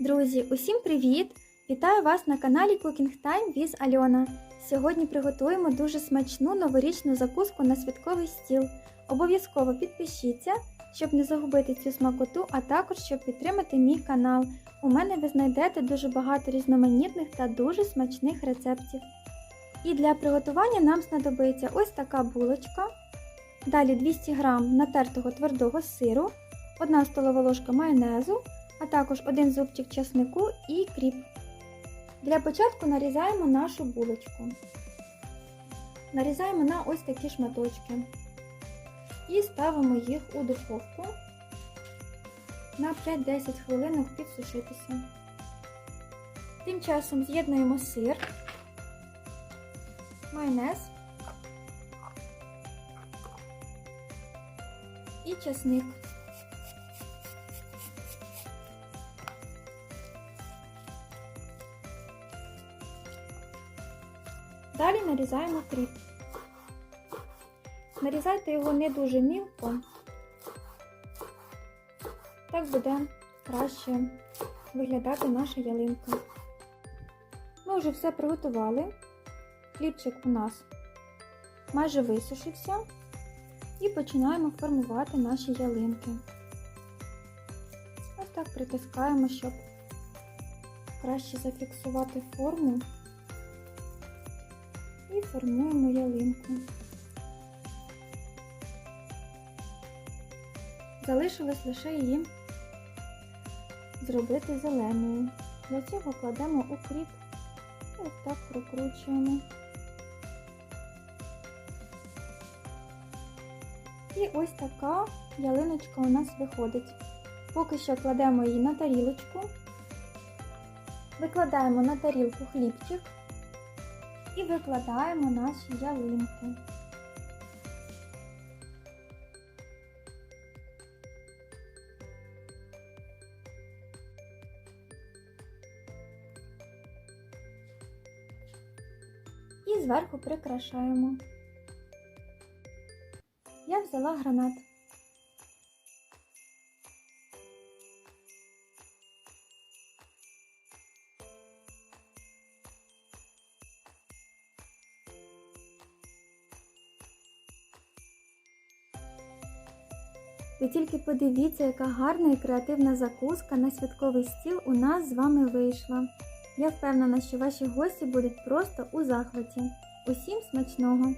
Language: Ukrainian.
Друзі, усім привіт! Вітаю вас на каналі Cooking Time with Альона. Сьогодні приготуємо дуже смачну новорічну закуску на святковий стіл. Обов'язково підпишіться, щоб не загубити цю смакоту, а також щоб підтримати мій канал. У мене ви знайдете дуже багато різноманітних та дуже смачних рецептів. І для приготування нам знадобиться ось така булочка. Далі 200 г натертого твердого сиру, 1 столова ложка майонезу, а також один зубчик часнику і кріп. Для початку нарізаємо нашу булочку. Нарізаємо на ось такі шматочки. І ставимо їх у духовку на 5-10 хвилинок підсушитися. Тим часом з'єднуємо сир, майонез і часник. Далі нарізаємо кріп. Нарізайте його не дуже мілко, так буде краще виглядати наша ялинка. Ми вже все приготували. Хлібчик у нас майже висушився і починаємо формувати наші ялинки. Ось так притискаємо, щоб краще зафіксувати форму і формуємо ялинку. Залишилось лише її зробити зеленою. Для цього кладемо укріп і ось так прокручуємо. І ось така ялиночка у нас виходить. Поки що кладемо її на тарілочку, викладаємо на тарілку хлібчик і викладаємо наші ялинки. І зверху прикрашаємо. Я взяла гранат. Ви тільки подивіться, яка гарна і креативна закуска на святковий стіл у нас з вами вийшла. Я впевнена, що ваші гості будуть просто у захваті. Усім смачного!